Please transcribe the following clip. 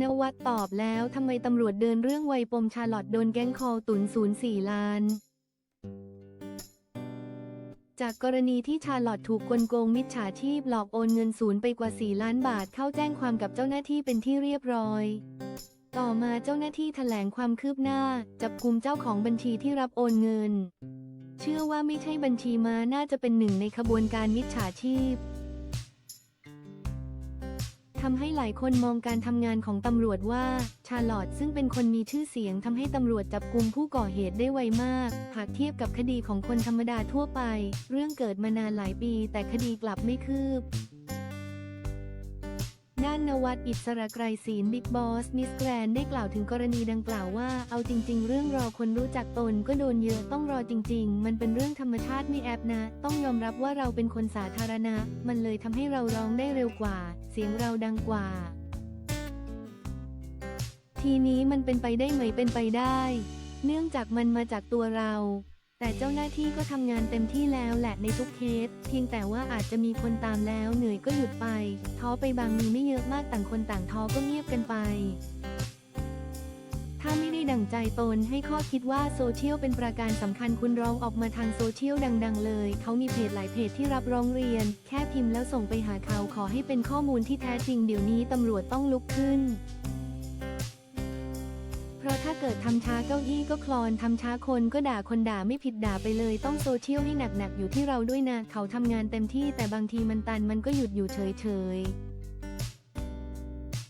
นวัดตอบแล้วทำไมตำรวจเดินเรื่องไวยปมชาลอตโดนแก๊งคอลตุนศูนย์สี่ล้าน จากกรณีที่ชาลอตถูกกลโกงมิจฉาชีพหลอกโอนเงินศูนย์ไปกว่า 4 ล้านบาทเข้าแจ้งความกับเจ้าหน้าที่เป็นที่เรียบร้อยต่อมาเจ้าหน้าที่แถลงความคืบหน้า จับกลุ่มเจ้าของบัญชีที่รับโอนเงิน เชื่อว่าไม่ใช่บัญชีมาน่าจะเป็นหนึ่งในขบวนการมิจฉาชีพำให้หลายคนมองการทำงานของตำรวจว่า ชาลอตซึ่งเป็นคนมีชื่อเสียงทำให้ตำรวจจับกุมผู้ก่อเหตุได้ไวมาก หากเทียบกับคดีของคนธรรมดาทั่วไป เรื่องเกิดมานานหลายปีแต่คดีกลับไม่คืบ ด้านนวัดอิสระไกรศีลบิ๊กบอสมิสแกรนได้กล่าวถึงกรณีดังกล่าวว่า เอาจริง ๆ เรื่องรอคนรู้จักตนก็โดนเยอะต้องรอจริง ๆ มันเป็นเรื่องธรรมชาติไม่แอบนะ ต้องยอมรับว่าเราเป็นคนสาธารณะ มันเลยทำให้เราร้องได้เร็วกว่า เสียงเราดังกว่า ทีนี้มันเป็นไปได้ไหมเป็นไปได้ เนื่องจากมันมาจากตัวเรา แต่เจ้าหน้าที่ก็ทำงานเต็มที่แล้วแหละในทุกเคส เพียงแต่ว่าอาจจะมีคนตามแล้วเหนื่อยก็หยุดไป ท้อไปบางมีไม่เยอะมากต่างคนต่างท้อก็เงียบกันไป ถ้าไม่ได้ดั่งใจตนให้ข้อคิดว่าโซเชียลเป็นประการสำคัญคุณร้องออกมาทางโซเชียลดัง ๆ เลย เขามีเพจหลายเพจที่รับร้องเรียน แค่พิมพ์แล้วส่งไปหาเขาขอให้เป็นข้อมูลที่แท้จริงเดี๋ยวนี้ตำรวจต้องลุกขึ้น ถ้าเกิดทำช้าเก้าอี้ก็คลอนทำช้าคนก็ด่าคนด่าไม่ผิดด่าไปเลย ต้องโซเชียลให้หนักๆอยู่ที่เราด้วยนะ เขาทำงานเต็มที่แต่บางทีมันตันมันก็หยุดอยู่เฉยๆ